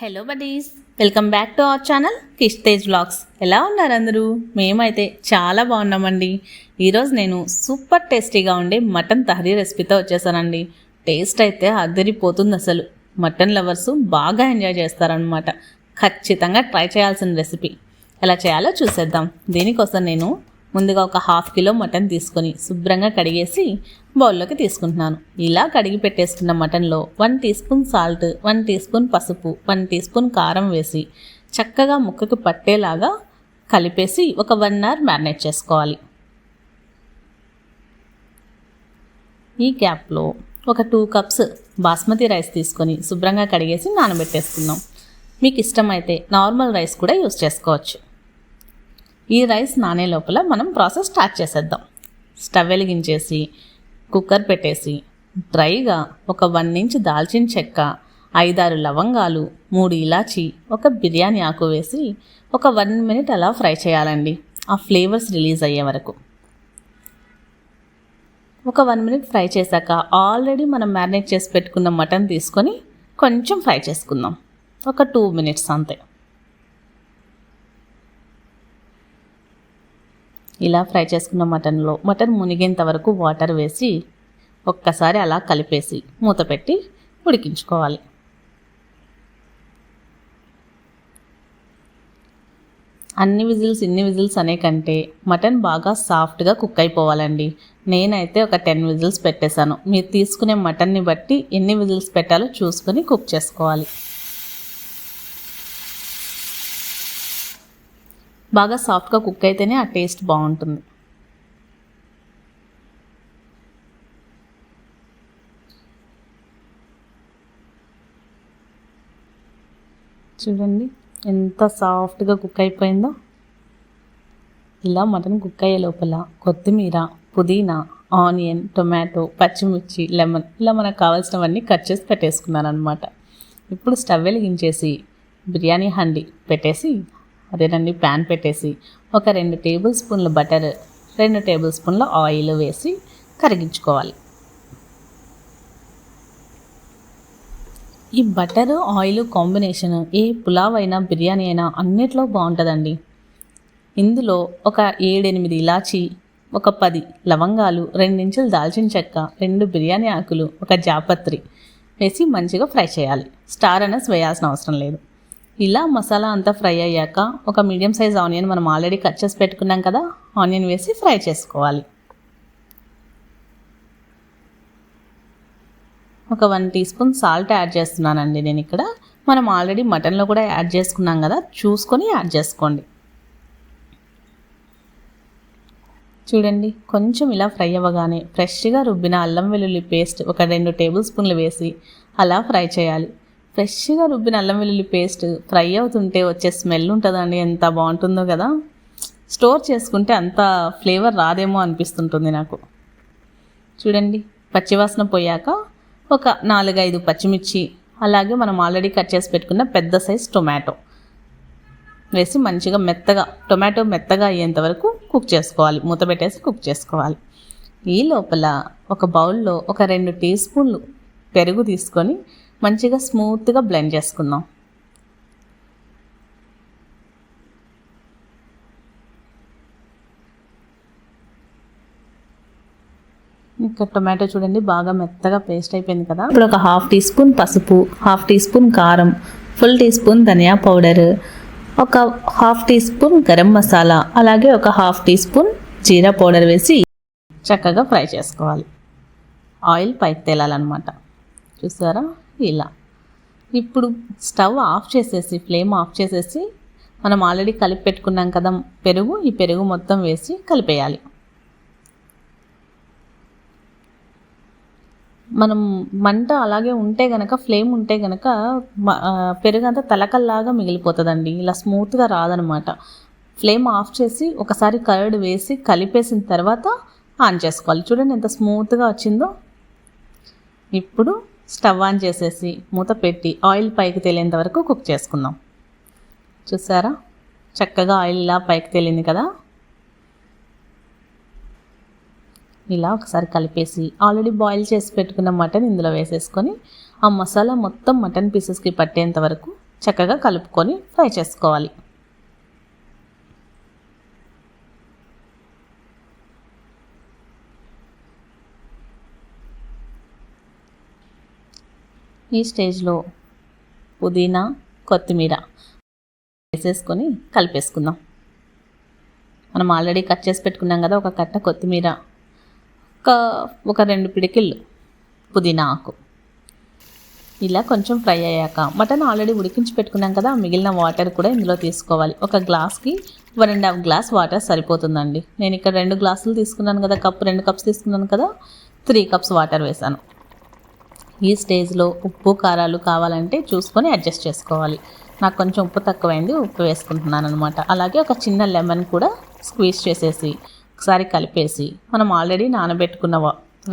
Hello buddies welcome back to our channel Kish Tej vlogs ఎలా ఉన్నారు అందరూ? మేమైతే చాలా బాగున్నామండి. ఈరోజు నేను సూపర్ టేస్టీగా ఉండే మటన్ తహరీ రెసిపీతో వచ్చేసానండి. టేస్ట్ అయితే అదిరిపోతుంది అసలు. మటన్ లవర్స్ బాగా ఎంజాయ్ చేస్తారనమాట ఖచ్చితంగా ట్రై చేయాల్సిన రెసిపీ ఎలా చేయాలో చూసేద్దాం. దీనికోసం నేను ముందుగా ఒక హాఫ్ కిలో మటన్ తీసుకొని శుభ్రంగా కడిగేసి బౌల్లోకి తీసుకుంటున్నాను. ఇలా కడిగి పెట్టేసుకున్న మటన్లో one teaspoon salt one teaspoon పసుపు వన్ టీ స్పూన్ కారం వేసి చక్కగా ముక్కకి పట్టేలాగా కలిపేసి ఒక వన్ అవర్ మ్యారినేట్ చేసుకోవాలి. ఈ క్యాప్లో ఒక టూ కప్స్ బాస్మతి రైస్ తీసుకొని శుభ్రంగా కడిగేసి నానబెట్టేసుకుందాం. మీకు ఇష్టమైతే నార్మల్ రైస్ కూడా యూస్ చేసుకోవచ్చు. ఈ రైస్ నానే లోపల మనం ప్రాసెస్ స్టార్ట్ చేసేద్దాం. స్టవ్ వెలిగించేసి కుక్కర్ పెట్టేసి డ్రైగా ఒక వన్ ఇంచ్ దాల్చిన చెక్క ఐదారు లవంగాలు మూడు ఇలాచి ఒక బిర్యానీ ఆకు వేసి ఒక వన్ మినిట్ అలా ఫ్రై చేయాలండి. ఆ ఫ్లేవర్స్ రిలీజ్ అయ్యే వరకు. ఒక వన్ మినిట్ ఫ్రై చేశాక ఆల్రెడీ మనం మ్యారినేట్ చేసి పెట్టుకున్న మటన్ తీసుకొని కొంచెం ఫ్రై చేసుకుందాం. ఒక టూ మినిట్స్ అంతే. ఇలా ఫ్రై చేసుకున్న మటన్లో మటన్ మునిగేంత వరకు వాటర్ వేసి ఒక్కసారి అలా కలిపేసి మూత పెట్టి ఉడికించుకోవాలి. అన్ని విజిల్స్ ఇన్ని విజిల్స్ అనే కంటే మటన్ బాగా సాఫ్ట్గా కుక్ అయిపోవాలండి. నేనైతే ఒక టెన్ విజిల్స్ పెట్టేశాను. మీరు తీసుకునే మటన్ని బట్టి ఎన్ని విజిల్స్ పెట్టాలో చూసుకొని కుక్ చేసుకోవాలి. బాగా సాఫ్ట్గా కుక్ అయితేనే ఆ టేస్ట్ బాగుంటుంది. చూడండి ఎంత సాఫ్ట్గా కుక్ అయిపోయిందో. ఇలా మటన్ కుక్ అయ్యే లోపల కొత్తిమీర పుదీనా ఆనియన్ టొమాటో పచ్చిమిర్చి లెమన్ ఇలా మనకు కావాల్సినవన్నీ కట్ చేసి పెట్టేసుకున్నాను అనమాట ఇప్పుడు స్టవ్ వెలిగించేసి బిర్యానీ హండి పెట్టేసి అదేనండి ప్యాన్ పెట్టేసి ఒక రెండు టేబుల్ స్పూన్ల బటర్ రెండు టేబుల్ స్పూన్ల ఆయిల్ వేసి కరిగించుకోవాలి. ఈ బటర్ ఆయిల్ కాంబినేషన్ ఏ పులావ్ అయినా బిర్యానీ అయినా అన్నిట్లో బాగుంటుందండి. ఇందులో ఒక ఏడెనిమిది ఇలాచి ఒక పది లవంగాలు రెండించులు దాల్చిన చెక్క రెండు బిర్యానీ ఆకులు ఒక జాపత్రి వేసి మంచిగా ఫ్రై చేయాలి. స్టార్ అనేసి వేయాల్సిన అవసరం లేదు. ఇలా మసాలా అంతా ఫ్రై అయ్యాక ఒక మీడియం సైజ్ ఆనియన్ మనం ఆల్రెడీ కట్ చేసి పెట్టుకున్నాం కదా ఆనియన్ వేసి ఫ్రై చేసుకోవాలి. ఒక one teaspoon salt add చేస్తున్నానండి నేను ఇక్కడ. మనం ఆల్రెడీ మటన్లో కూడా యాడ్ చేసుకున్నాం కదా చూసుకొని యాడ్ చేసుకోండి. చూడండి కొంచెం ఇలా ఫ్రై అవ్వగానే ఫ్రెష్గా రుబ్బిన అల్లం వెల్లుల్లి పేస్ట్ ఒక రెండు టేబుల్ స్పూన్లు వేసి అలా ఫ్రై చేయాలి. ఫ్రెష్గా రుబ్బిన అల్లం వెల్లుల్లి పేస్ట్ ఫ్రై అవుతుంటే వచ్చే స్మెల్ ఉంటుందండి. ఎంత బాగుంటుందో కదా. స్టోర్ చేసుకుంటే అంత ఫ్లేవర్ రాదేమో అనిపిస్తుంటుంది నాకు. చూడండి పచ్చివాసన పోయాక ఒక నాలుగైదు పచ్చిమిర్చి అలాగే మనం ఆల్రెడీ కట్ చేసి పెట్టుకున్న పెద్ద సైజ్ టొమాటో వేసి మంచిగా మెత్తగా టొమాటో మెత్తగా అయ్యేంత వరకు కుక్ చేసుకోవాలి. మూత పెట్టేసి కుక్ చేసుకోవాలి. ఈ లోపల ఒక బౌల్లో ఒక రెండు టీ స్పూన్లు పెరుగు తీసుకొని మంచిగా స్మూత్గా బ్లెండ్ చేసుకుందాం. ఇంకా టొమాటో చూడండి బాగా మెత్తగా పేస్ట్ అయిపోయింది కదా. ఇప్పుడు ఒక హాఫ్ టీ స్పూన్ పసుపు హాఫ్ టీ స్పూన్ కారం ఫుల్ టీ స్పూన్ ధనియా పౌడర్ ఒక half teaspoon garam masala అలాగే ఒక హాఫ్ టీ స్పూన్ జీరా పౌడర్ వేసి చక్కగా ఫ్రై చేసుకోవాలి. ఆయిల్ పైకి తేలాలన్నమాట. చూసారా? ఇలా. ఇప్పుడు స్టవ్ ఆఫ్ చేసేసి ఫ్లేమ్ ఆఫ్ చేసేసి మనం ఆల్రెడీ కలిపి పెట్టుకున్నాం కదా పెరుగు ఈ పెరుగు మొత్తం వేసి కలిపేయాలి. మనం మంట అలాగే ఉంటే గనక ఫ్లేమ్ ఉంటే గనక పెరుగు అంతా తలకల్లాగా మిగిలిపోతుందండి. ఇలా స్మూత్గా రాదనమాట. ఫ్లేమ్ ఆఫ్ చేసి ఒకసారి కర్డ్ వేసి కలిపేసిన తర్వాత ఆన్ చేసుకోవాలి. చూడండి ఎంత స్మూత్గా వచ్చిందో. ఇప్పుడు స్టవ్ ఆన్ చేసేసి మూత పెట్టి ఆయిల్ పైకి తేలేంత వరకు కుక్ చేసుకుందాం. చూసారా? చక్కగా ఆయిల్ ఇలా పైకి తేలింది కదా? ఇలా ఒకసారి కలిపేసి ఆల్రెడీ బాయిల్ చేసి పెట్టుకున్న మటన్ ఇందులో వేసేసుకొని ఆ మసాలా మొత్తం మటన్ పీసెస్కి పట్టేంత వరకు చక్కగా కలుపుకొని ఫ్రై చేసుకోవాలి. ఈ స్టేజ్లో పుదీనా కొత్తిమీర వేసేసుకొని కలిపేసుకుందాం. మనం ఆల్రెడీ కట్ చేసి పెట్టుకున్నాం కదా ఒక కట్ట కొత్తిమీర ఒక ఒక రెండు పిడికిళ్ళు పుదీనా ఆకు. ఇలా కొంచెం ఫ్రై అయ్యాక మటన్ ఆల్రెడీ ఉడికించి పెట్టుకున్నాం కదా మిగిలిన వాటర్ కూడా ఇందులో తీసుకోవాలి. ఒక గ్లాస్కి one and half glass water సరిపోతుందండి. నేను ఇక్కడ రెండు గ్లాసులు తీసుకున్నాను కదా కప్ రెండు కప్స్ తీసుకున్నాను కదా త్రీ కప్స్ వాటర్ వేసాను. ఈ స్టేజ్లో ఉప్పు కారాలు కావాలంటే చూసుకొని అడ్జస్ట్ చేసుకోవాలి. నాకు కొంచెం ఉప్పు తక్కువైంది ఉప్పు వేసుకుంటున్నాను అనమాట అలాగే ఒక చిన్న లెమన్ కూడా స్క్వీజ్ చేసేసి ఒకసారి కలిపేసి మనం ఆల్రెడీ నానబెట్టుకున్న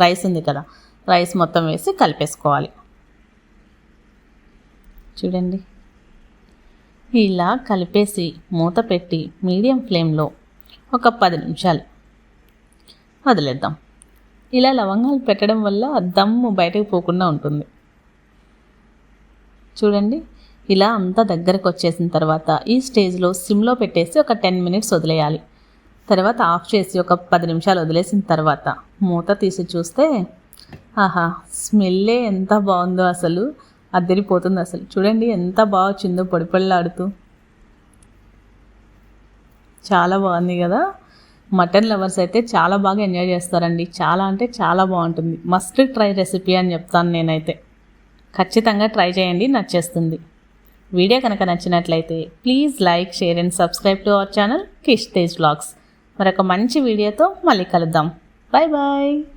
రైస్ ఉంది కదా రైస్ మొత్తం వేసి కలిపేసుకోవాలి. చూడండి. ఇలా కలిపేసి మూత పెట్టి మీడియం ఫ్లేమ్లో ఒక పది నిమిషాలు వదిలేద్దాం. ఇలా లవంగాలు పెట్టడం వల్ల దమ్ము బయటకు పోకుండా ఉంటుంది. చూడండి ఇలా అంతా దగ్గరకు వచ్చేసిన తర్వాత ఈ స్టేజ్లో సిమ్లో పెట్టేసి ఒక టెన్ మినిట్స్ వదిలేయాలి. తర్వాత ఆఫ్ చేసి ఒక పది నిమిషాలు వదిలేసిన తర్వాత మూత తీసి చూస్తే ఆహా స్మెల్లే ఎంత బాగుందో అసలు అద్దరిపోతుంది అసలు. చూడండి ఎంత బాగా వచ్చిందో పొడి చాలా బాగుంది కదా? మటన్ లవర్స్ అయితే చాలా బాగా ఎంజాయ్ చేస్తారండి. చాలా అంటే చాలా బాగుంటుంది. మస్ట్ ట్రై రెసిపీ అని చెప్తాను నేనైతే. ఖచ్చితంగా ట్రై చేయండి నచ్చేస్తుంది. వీడియో కనుక నచ్చినట్లయితే please like share and subscribe to our channel Kish Tej blogs మరొక మంచి వీడియోతో మళ్ళీ కలుద్దాం. Bye bye.